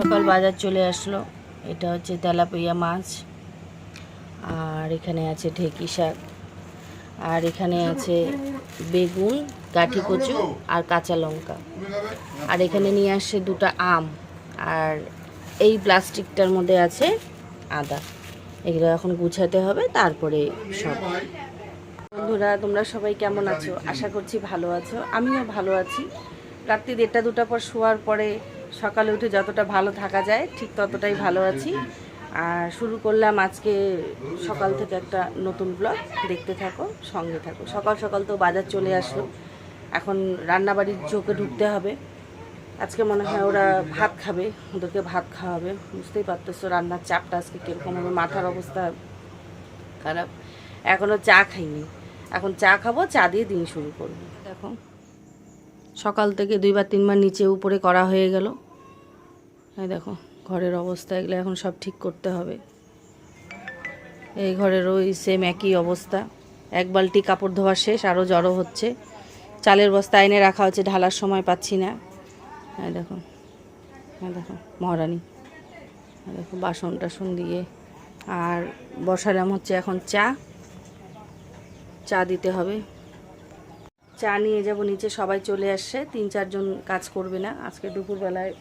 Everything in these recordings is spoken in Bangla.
সকাল বাজার চলে আসলো। এটা হচ্ছে তেলাপিয়া মাছ। আর এখানে আছে ঢেকি শাক। আর এখানে আছে বেগুন কাঠি কচু আর কাঁচা লঙ্কা। আর এখানে নিয়ে আসছে দুটো আম। আর এই প্লাস্টিকটার মধ্যে আছে আদা। এগুলো এখন গুছাতে হবে, তারপরে সব। বন্ধুরা, তোমরা সবাই কেমন আছো? আশা করছি ভালো আছো। আমিও ভালো আছি। রাত্রি দেড়টা দুটা পর শোয়ার পরে সকালে উঠে যতটা ভালো থাকা যায়, ঠিক ততটাই ভালো আছি। আর শুরু করলাম আজকে সকাল থেকে একটা নতুন ব্লগ দেখতে থাকো, সঙ্গে থাকো। সকাল সকাল তো বাজার চলে আসলো। এখন রান্নাবাড়ির চোখে ঢুকতে হবে। আজকে মনে হয় ওরা ভাত খাবে, ওদেরকে ভাত খাওয়াবে। বুঝতেই পারতেছো রান্নার চাপটা আজকে কীরকম হবে, মাথার অবস্থা খারাপ। এখনও চা খাইনি। এখন চা খাব, চা দিয়ে দিন শুরু করব। দেখো সকাল থেকে দুইবার, তিনবার নিচে উপরে করা হয়ে গেল। হ্যাঁ দেখো, ঘরের অবস্থা, এগুলো এখন সব ঠিক করতে হবে। এই ঘরের ওই সেম একই অবস্থা। এক বালতি কাপড় ধোয়া শেষ আরও জড়ো হচ্ছে। চালের বস্তা এনে রাখা হচ্ছে, ঢালার সময় পাচ্ছি না। হ্যাঁ দেখো হ্যাঁ দেখো, মহারানী। হ্যাঁ দেখো, বাসন টাসন দিয়ে। আর বসালাম হচ্ছে এখন চা। চা দিতে হবে। চা নিয়ে যাব, নিচে সবাই চলে আসছে, তিন চারজন কাজ করবে না। আজকে দুপুরবেলায়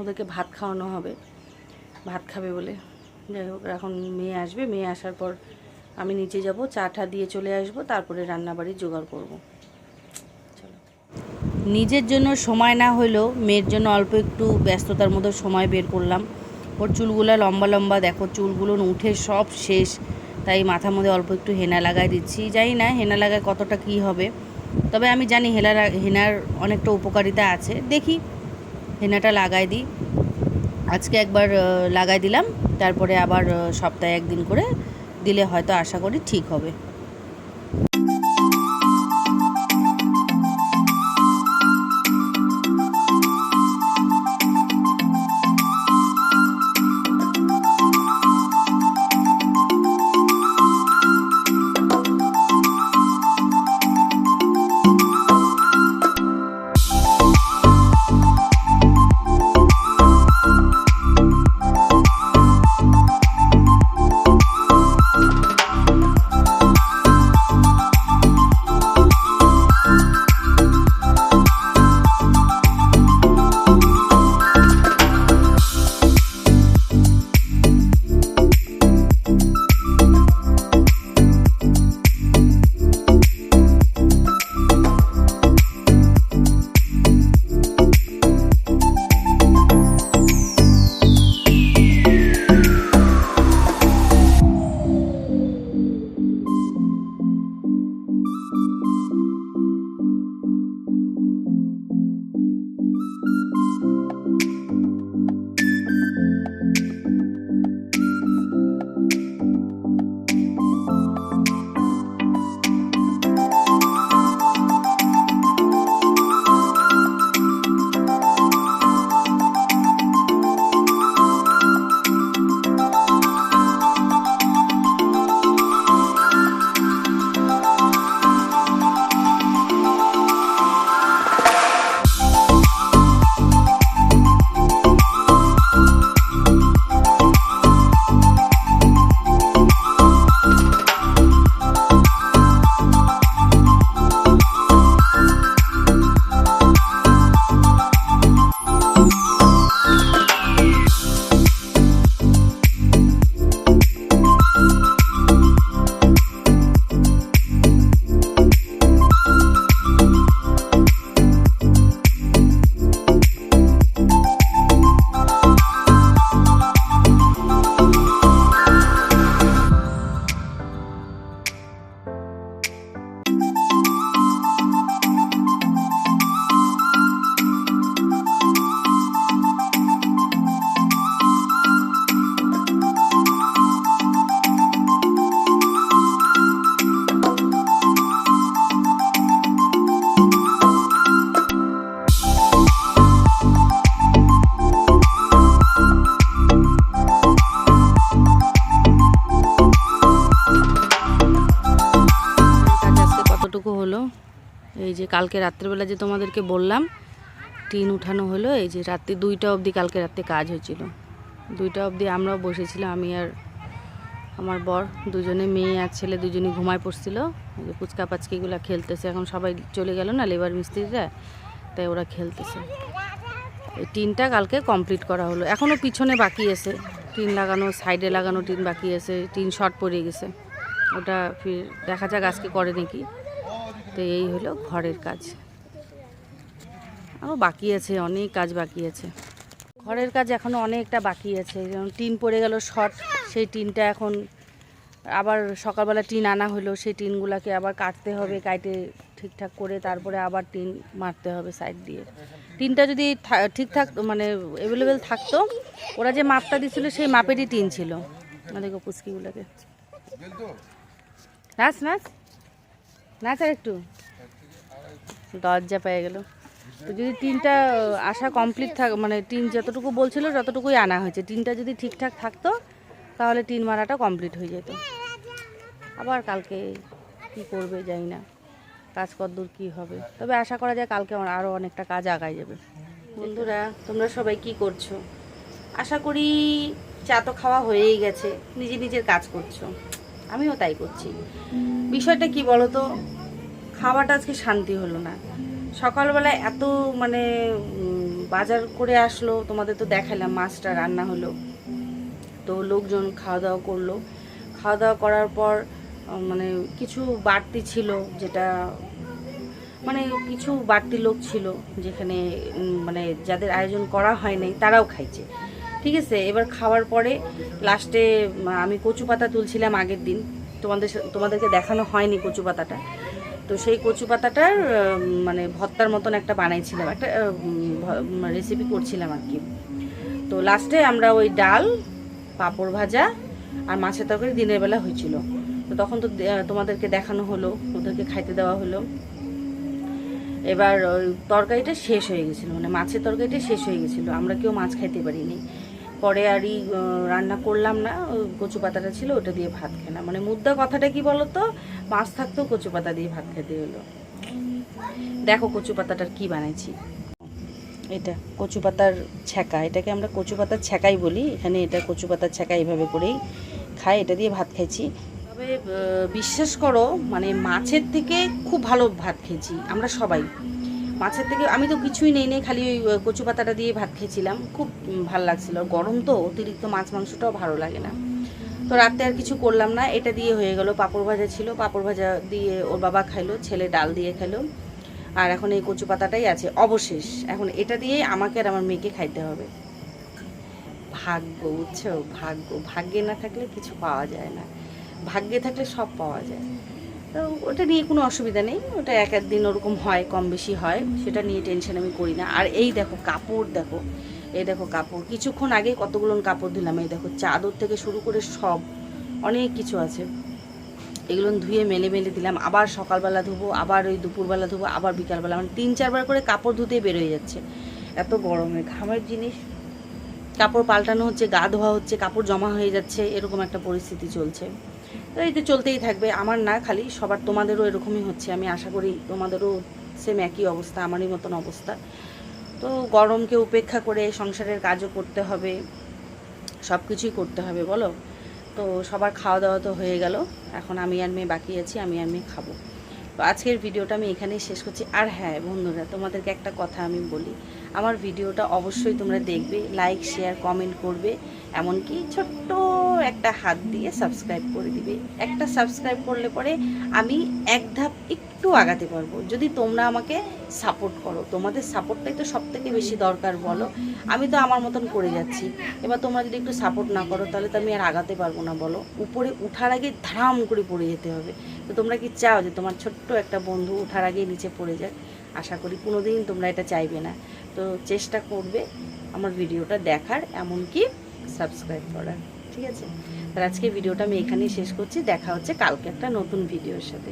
ওদেরকে ভাত খাওয়ানো হবে, ভাত খাবে বলে। যাই হোক, এখন মেয়ে আসবে, মেয়ে আসার পর আমি নিচে যাব, চাটা দিয়ে চলে আসব, তারপরে রান্নাবাড়ি জোগাড় করব। নিজের জন্য সময় না হলেও মেয়ের জন্য অল্প একটু ব্যস্ততার মধ্যে সময় বের করলাম। ওর চুলগুলো লম্বা লম্বা, দেখো, চুলগুলো উঠে সব শেষ। তাই মাথার মধ্যে অল্প একটু হেনা লাগাই দিচ্ছি। জানি না হেনা লাগায় কতটা কি হবে। তবে আমি জানি হেনা হেনার অনেকটা উপকারিতা আছে। দেখি হেনাটা লাগাই দিই। আজকে একবার লাগাই দিলাম। তারপরে আবার সপ্তাহে একদিন করে দিলে হয়তো আশা করি ঠিক হবে। হলো। এই যে কালকে রাত্রেবেলা যে তোমাদেরকে বললাম, টিন উঠানো হলো, এই যে রাত্রি দুইটা অবধি কালকে রাত্রে কাজ হয়েছিল। দুইটা অবধি আমরাও বসেছিলাম, আমি আর আমার বর, দুজনে মেয়ে আর ছেলে দুজনে ঘুমায় পড়ছিল। যে পুচকা পাচকিগুলো খেলতেছে, এখন সবাই চলে গেল না লেবার মিস্ত্রিরা, তাই ওরা খেলতেছে। এই টিনটা কালকে কমপ্লিট করা হলো এখনও পিছনে বাকি আছে। টিন লাগানো, সাইডে লাগানো টিন বাকি আছে, টিন শর্ট পড়ে গেছে। ওটা ফির দেখা যাক আজকে করে নাকি। তো এই হলো ঘরের কাজ। আরও বাকি আছে, অনেক কাজ বাকি আছে। ঘরের কাজ এখনও অনেকটা বাকি আছে। যেমন টিন পড়ে গেল শর্ট, সেই টিনটা এখন আবার সকালবেলা টিন আনা হলো, সেই টিনগুলোকে আবার কাটতে হবে কাটে ঠিকঠাক করে তারপরে আবার টিন মারতে হবে সাইড দিয়ে। টিনটা যদি ঠিকঠাক মানে অ্যাভেলেবেল থাকতো, ওরা যে মাপটা দিছিল সেই মাপেরই টিন ছিল। আমাদের পুচকিগুলোকে। নাচ নাচ। নাচ আর একটু। দরজা পেয়ে গেল। তো যদি টিনটা আসা কমপ্লিট থাক মানে টিন যতটুকু বলছিল, ততটুকুই আনা হয়েছে। টিনটা যদি ঠিকঠাক থাকতো, তাহলে টিন মারাটা কমপ্লিট হয়ে যেত। আবার কালকে কি করবে জানি না। কাজ কদ্দূর কি হবে? তবে আশা করা যায় কালকে আমার আরও অনেকটা কাজ আগায় যাবে। বন্ধুরা, তোমরা সবাই কি করছ? আশা করি চা তো খাওয়া হয়েই গেছে। নিজে নিজের কাজ করছ। আমিও তাই করছি। বিষয়টা কি বলো তো খাওয়াটা আজকে শান্তি হলো না। সকালবেলা এত মানে বাজার করে আসলো, তোমাদের তো দেখালাম, মাছটা রান্না হলো। তো লোকজন খাওয়া দাওয়া করল। খাওয়া দাওয়া করার পর মানে কিছু বাড়তি ছিল যেটা মানে কিছু বাড়তি লোক ছিল যেখানে মানে যাদের আয়োজন করা হয় নাই, তারাও খাইছে। ঠিক আছে? এবার খাওয়ার পরে লাস্টে আমি কচু পাতা তুলছিলাম আগের দিন। তোমাদের তোমাদেরকে দেখানো হয়নি কচু পাতাটা। তো সেই কচু পাতাটার মানে ভর্তার মতন একটা বানাইছিলাম। একটা রেসিপি করছিলাম আর কি। তো লাস্টে আমরা ওই ডাল, পাঁপড় ভাজা আর মাছের তরকারি দিনের বেলা হয়েছিল। তো তখন তো তোমাদেরকে দেখানো হলো, ওদেরকে খাইতে দেওয়া হলো। এবার ওই তরকারিটা শেষ হয়ে গেছিল মানে মাছের তরকারিটা শেষ হয়ে গেছিল। আমরা কেউ মাছ খাইতে পারিনি। পরে আরই রান্না করলাম না কচু পাতাটা ছিল, ওটা দিয়ে ভাত খেলাম। মানে মুদ্রা কথাটা কি বলতো? মাছ থাকতেও কচু পাতা দিয়ে ভাত খেতে হলো। দেখো কচু পাতাটার কি বানাইছি। এটা কচু পাতার ছ্যাঁকা, এটাকে আমরা কচু পাতার ছ্যাঁকাই বলি। এখানে এটা কচু পাতার ছ্যাঁকা এইভাবে করেই খাই, এটা দিয়ে ভাত খাইছি। তবে বিশ্বাস করো মানে মাছের থেকে খুব ভালো ভাত খেয়েছি, আমরা সবাই। মাছের থেকে আমি তো কিছুই নেই নেই, খালি ওই কচু পাতাটা দিয়ে ভাত খেয়েছিলাম। খুব ভালো লাগছিল। গরম তো, অতিরিক্ত মাছ মাংসটাও ভালো লাগে না। তো রাতে আর কিছু করলাম না। এটা দিয়ে হয়ে গেল পাঁপড় ভাজা ছিল। পাঁপড় ভাজা দিয়ে ওর বাবা খাইলো, ছেলে ডাল দিয়ে খেলো আর এখন এই কচু পাতাটাই আছে, অবশেষ। এখন এটা দিয়ে আমাকে আর আমার মেয়েকে খাইতে হবে। ভাগ্য, বুঝছ? ভাগ্য। ভাগ্যে না থাকলে কিছু পাওয়া যায় না। ভাগ্যে থাকলে সব পাওয়া যায়। তো ওটা নিয়ে কোনো অসুবিধা নেই। ওটা এক একদিন ওরকম হয়, কম বেশি হয়। সেটা নিয়ে টেনশন আমি করি না। আর এই দেখো কাপড় দেখো, এই দেখো কাপড়। কিছুক্ষণ আগে কতগুলো কাপড় দিলাম, এই দেখো চাদর থেকে শুরু করে সব, অনেক কিছু আছে। এগুলো ধুয়ে মেলে মেলে দিলাম। আবার সকালবেলা ধুবো, আবার ওই দুপুরবেলা ধুবো, আবার বিকালবেলা। মানে তিন, চারবার করে কাপড় ধুতেই বেরোয় যাচ্ছে। এত গরমে ঘামের জিনিস। কাপড় পাল্টানো হচ্ছে, গা ধোয়া হচ্ছে, কাপড় জমা হয়ে যাচ্ছে, এরকম একটা পরিস্থিতি চলছে। তো এই তো চলতেই থাকবে, আমার না, খালি সবার তোমাদেরও এরকমই হচ্ছে। আমি আশা করি তোমাদেরও সেম একই অবস্থা, আমারই মতন অবস্থা। তো গরমকে উপেক্ষা করে সংসারের কাজও করতে হবে সব কিছুই করতে হবে, বলো? তো সবার খাওয়া দাওয়া তো হয়ে গেল, এখন আমি আর মেয়ে বাকি আছি, আমি আর মেয়ে খাব। তো আজকের ভিডিওটা আমি এখানেই শেষ করছি। আর হ্যাঁ বন্ধুরা, তোমাদেরকে একটা কথা আমি বলি, আমার ভিডিওটা অবশ্যই তোমরা দেখবে লাইক শেয়ার কমেন্ট করবে। এমনকি ছোট্ট একটা হাত দিয়ে সাবস্ক্রাইব করে দিবে। একটা সাবস্ক্রাইব করলে পরে আমি এক ধাপ একটু আগাতে পারব। যদি তোমরা আমাকে সাপোর্ট করো, তোমাদের সাপোর্টটাই তো সব থেকে বেশি দরকার বলো। আমি তো আমার মতন করে যাচ্ছি। এবার তোমরা যদি একটু সাপোর্ট না করো, তাহলে তো আমি আর আগাতে পারব না বলো। উপরে উঠার আগে ধাম করে পড়ে যেতে হবে। তো তোমরা কি চাও যে তোমার ছোট্ট একটা বন্ধু উঠার আগে নিচে পড়ে যাক? আশা করি কোনো তোমরা এটা চাইবে না। তো চেষ্টা করবে আমার ভিডিওটা দেখার, এমনকি সাবস্ক্রাইব করার ঠিক আছে? আর আজকে ভিডিওটা আমি এখানেই শেষ করছি। দেখা হচ্ছে কালকে একটা নতুন ভিডিওর সাথে।